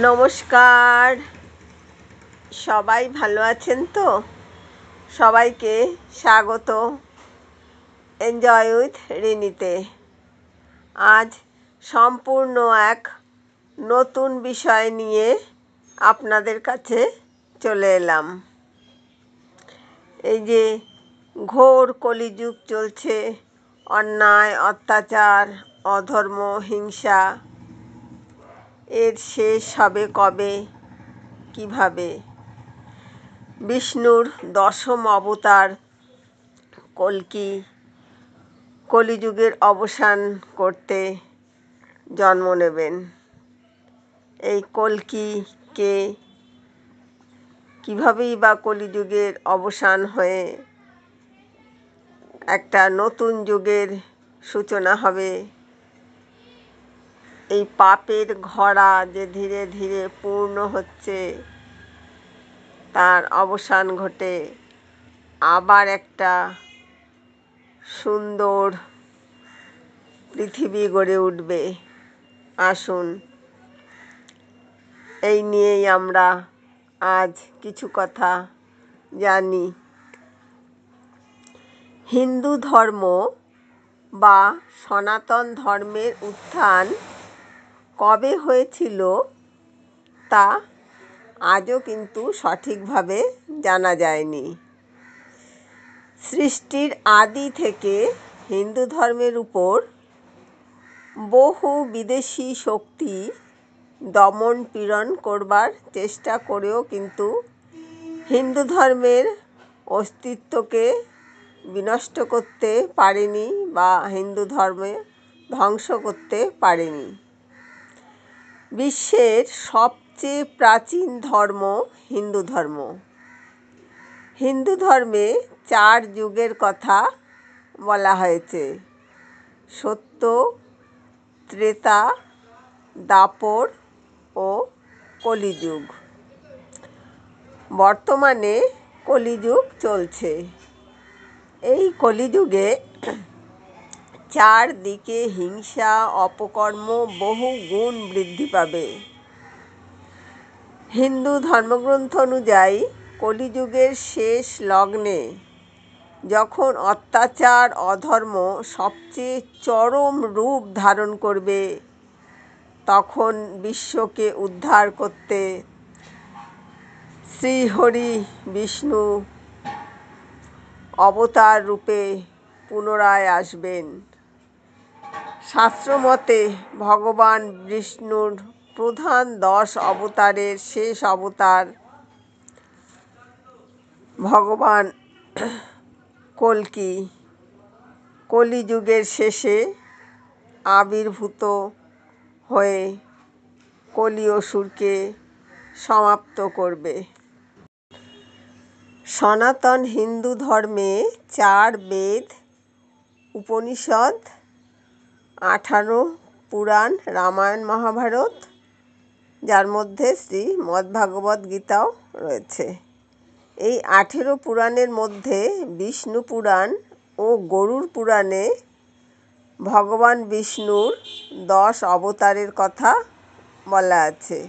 নমস্কার। সবাই ভালো আছেন তো? সবাইকে স্বাগত। এনজয় উইথ রিনিতে। আজ সম্পূর্ণ এক নতুন বিষয় নিয়ে আপনাদের কাছে চলে এলাম। এই যে ঘোর কলিযুগ চলছে, অন্যায়, অত্যাচার, অধর্ম, হিংসা এর শেষ হবে কবে? কীভাবে? বিষ্ণুর দশম অবতার কল্কি কলিযুগের অবসান করতে জন্ম নেবেন। এই কল্কিকে কীভাবেই বা কলিযুগের অবসান হয়ে একটা নতুন যুগের সূচনা হবে? এই পাপের ঘরা যে ধীরে ধীরে পূর্ণ হচ্ছে, তার অবসান ঘটে। আবার একটা সুন্দর পৃথিবী গড়ে উঠবে। আসুন, এই নিয়েই আমরা আজ কিছু কথা জানি। হিন্দু ধর্ম বা সনাতন ধর্মের উত্থান কবে হয়েছিল তা আজও কিন্তু সঠিকভাবে জানা যায়নি। সৃষ্টির আদি থেকে হিন্দু ধর্মের উপর বহু বিদেশি শক্তি দমন পীড়ন করবার চেষ্টা করেও কিন্তু হিন্দু ধর্মের অস্তিত্বকে বিনষ্ট করতে পারেনি বা হিন্দু ধর্মে ধ্বংস করতে পারেনি। বিশ্বের সবচেয়ে প্রাচীন ধর্ম হিন্দু ধর্ম। হিন্দু ধর্মে চার যুগের কথা বলা হয়েছে। সত্য, ত্রেতা, দাপর ও কলিযুগ। বর্তমানে কলিযুগ চলছে। এই কলিযুগে চারদিকে হিংসা, অপকর্ম, বহু গুণ বৃদ্ধি পাবে। হিন্দু ধর্মগ্রন্থ অনুযায়ী কলিযুগের শেষ লগ্নে যখন অত্যাচার, অধর্ম সবচেয়ে চরম রূপ ধারণ করবে, তখন বিশ্বকে উদ্ধার করতে শ্রীহরি বিষ্ণু অবতার রূপে পুনরায় আসবেন। শাস্ত্রমতে ভগবান বিষ্ণুর প্রধান দশ অবতারের শেষ অবতার ভগবান কল্কি। কলিযুগের শেষে আবির্ভূত হয়ে কলি অসুরকে সমাপ্ত করবে। সনাতন হিন্দু ধর্মে চার বেদ, উপনিষদ আঠারো পুরাণ রামায়ণ মহাভারত, যার মধ্যে শ্রী মদ্ভাগবত গীতাও রয়েছে। এই আঠেরো পুরাণের মধ্যে বিষ্ণু পুরাণ ও গরুর পুরাণে ভগবান বিষ্ণুর দশ অবতারের কথা বলা আছে।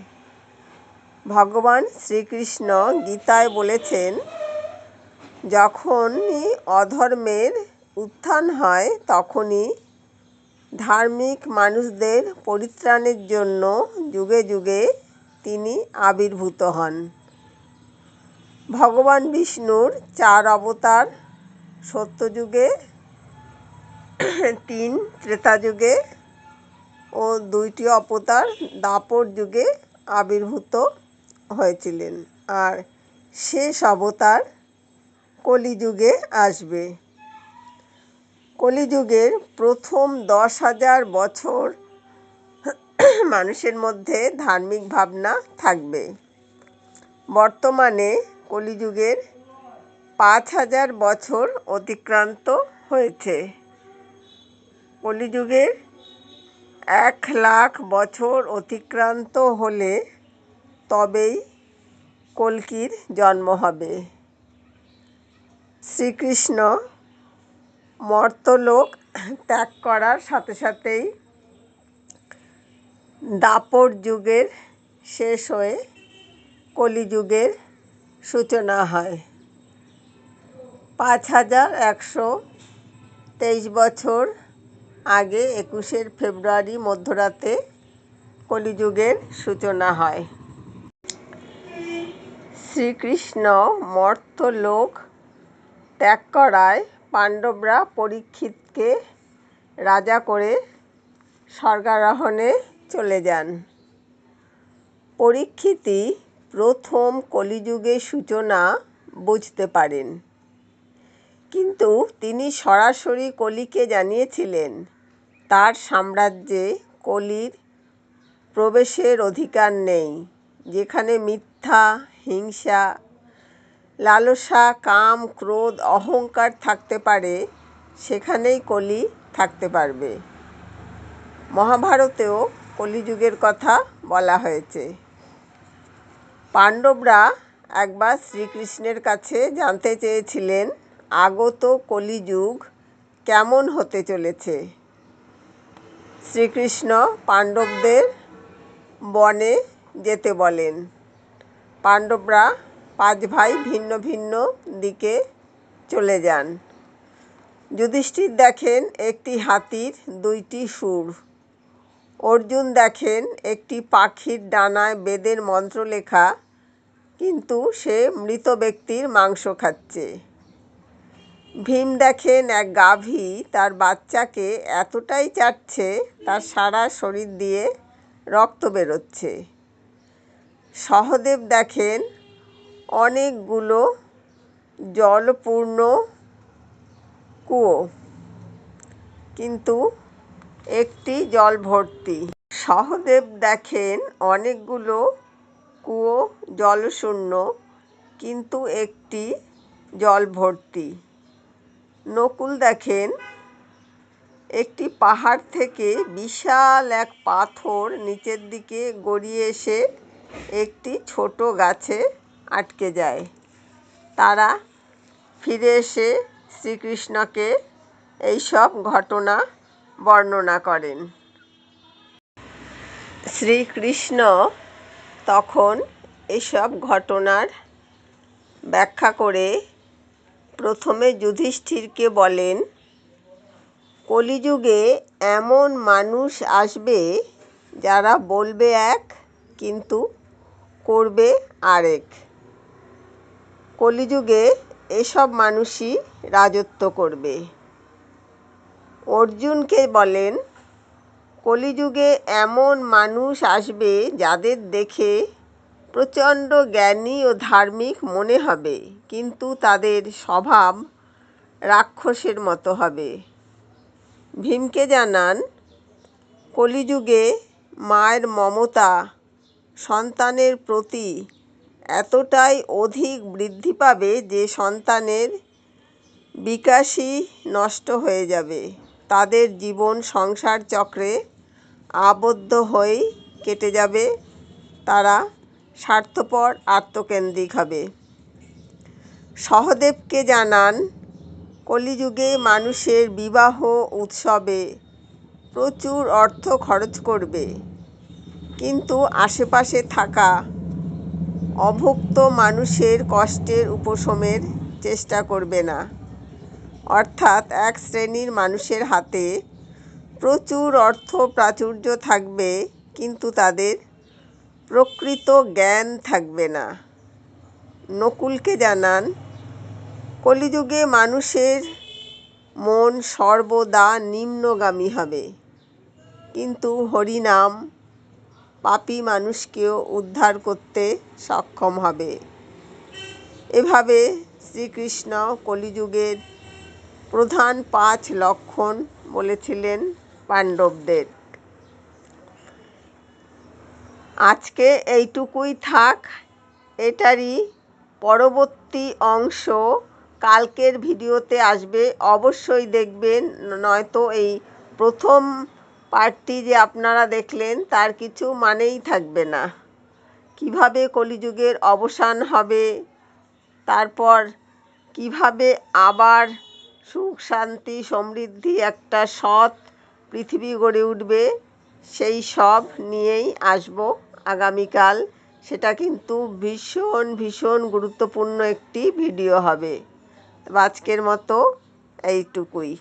ভগবান শ্রীকৃষ্ণ গীতায় বলেছেন, যখনই অধর্মের উত্থান হয়, তখনই ধার্মিক মানুষদের পরিত্রাণের জন্য যুগে যুগে তিনি আবির্ভূত হন। ভগবান বিষ্ণুর চার অবতার সত্যযুগে, তিন ত্রেতা যুগে ও দুইটি অবতার দাপর যুগে আবির্ভূত হয়েছিলেন। আর শেষ অবতার কলিযুগে আসবে। কলিযুগের প্রথম দশ হাজার বছর মানুষের মধ্যে ধার্মিক ভাবনা থাকবে। বর্তমানে কলিযুগের পাঁচ হাজার বছর অতিক্রান্ত হয়েছে। কলিযুগের এক লাখ বছর অতিক্রান্ত হলে তবেই কল্কির জন্ম হবে। শ্রীকৃষ্ণ মর্তলোক ত্যাগ করার সাথে সাথেই দাপর যুগের শেষ হয়ে কলিযুগের সূচনা হয়। পাঁচ হাজার একশো তেইশ বছর আগে একুশের ফেব্রুয়ারি মধ্যরাতে কলিযুগের সূচনা হয়। শ্রীকৃষ্ণ মর্ত্যলোক ত্যাগ করায় পাণ্ডবরা পরীক্ষিতকে রাজা করে স্বর্গারোহণে চলে যান। পরীক্ষিতই প্রথম কলিযুগের সূচনা বুঝতে পারেন। কিন্তু তিনি সরাসরি কলিকে জানিয়েছিলেন, তার সাম্রাজ্যে কলির প্রবেশের অধিকার নেই। যেখানে মিথ্যা, হিংসা লালসা, কাম, ক্রোধ, অহংকার থাকতে পারে, সেখানেই কলি থাকতে পারবে। মহাভারতেও কলিযুগের কথা বলা হয়েছে। পাণ্ডবরা একবার শ্রীকৃষ্ণের কাছে জানতে চেয়েছিলেন, আগত কলিযুগ কেমন হতে চলেছে। শ্রীকৃষ্ণ পাণ্ডবদের বনে যেতে বলেন। পাণ্ডবরা পাঁচ ভাই ভিন্ন ভিন্ন দিকে চলে যান। যুধিষ্ঠির দেখেন একটি হাতির দুইটি সুর। অর্জুন দেখেন একটি পাখির ডানায় বেদের মন্ত্র লেখা কিন্তু সে মৃত ব্যক্তির মাংস খাচ্ছে। ভীম দেখেন এক গাভী তার বাচ্চাকে এতটাই চাটছে, তার সারা শরীর দিয়ে রক্ত বেরোচ্ছে। সহদেব দেখেন অনেকগুলো জলপূর্ণ কুয়ো, কিন্তু একটি জল ভর্তি। সহদেব দেখেন অনেকগুলো কুয়ো জলশূন্য, কিন্তু একটি জল ভর্তি। নকুল দেখেন একটি পাহাড় থেকে বিশাল এক পাথর নিচের দিকে গড়িয়ে এসে একটি ছোট গাছে আটকে যায়। তারা ফিরে এসে শ্রীকৃষ্ণকে এইসব ঘটনা বর্ণনা করেন। শ্রীকৃষ্ণ তখন এসব ঘটনার ব্যাখ্যা করে প্রথমে যুধিষ্ঠিরকে বলেন, কলিযুগে এমন মানুষ আসবে যারা বলবে এক, কিন্তু করবে আরেক। কলিযুগে এসব মানুষই রাজত্ব করবে। অর্জুনকে বলেন, কলিযুগে এমন মানুষ আসবে যাদের দেখে প্রচণ্ড জ্ঞানী ও ধার্মিক মনে হবে, কিন্তু তাদের স্বভাব রাক্ষসের মতো হবে। ভীমকে জানান, কলিযুগে মায়ের মমতা সন্তানের প্রতি এতটাই অধিক বৃদ্ধি পাবে যে সন্তানের বিকাশই নষ্ট হয়ে যাবে। তাদের জীবন সংসার চক্রে আবদ্ধ হয়েই কেটে যাবে। তারা স্বার্থপর, আত্মকেন্দ্রিক হবে। সহদেবকে জানান, কলিযুগে মানুষের বিবাহ উৎসবে প্রচুর অর্থ খরচ করবে। কিন্তু আশেপাশে থাকা অভুক্ত মানুষের কষ্টের উপশমের চেষ্টা করবে না। অর্থাৎ এক শ্রেণির মানুষের হাতে প্রচুর অর্থ প্রাচুর্য থাকবে, কিন্তু তাদের প্রকৃত জ্ঞান থাকবে না। নকুলকে জানান, কলিযুগে মানুষের মন সর্বদা নিম্নগামী হবে। কিন্তু হরিনাম পাপী মানুষকেও উদ্ধার করতে সক্ষম হবে। এভাবে শ্রীকৃষ্ণ কলিযুগের প্রধান পাঁচ লক্ষণ বলেছিলেন পাণ্ডবদের। আজকে এইটুকুই থাক, এটারই পরবর্তী অংশ কালকের ভিডিওতে আসবে। অবশ্যই দেখবেন, নয়তো এই প্রথম পার্টটি যে আপনারা দেখলেন, তার কিছু মানেই থাকবে না। কীভাবে কলিযুগের অবসান হবে, তারপর কীভাবে আবার সুখ, শান্তি, সমৃদ্ধি একটা সৎ পৃথিবী গড়ে উঠবে, সেই সব নিয়েই আসব আগামীকাল। সেটা কিন্তু ভীষণ ভীষণ গুরুত্বপূর্ণ একটি ভিডিও হবে। আজকের মতো এইটুকুই।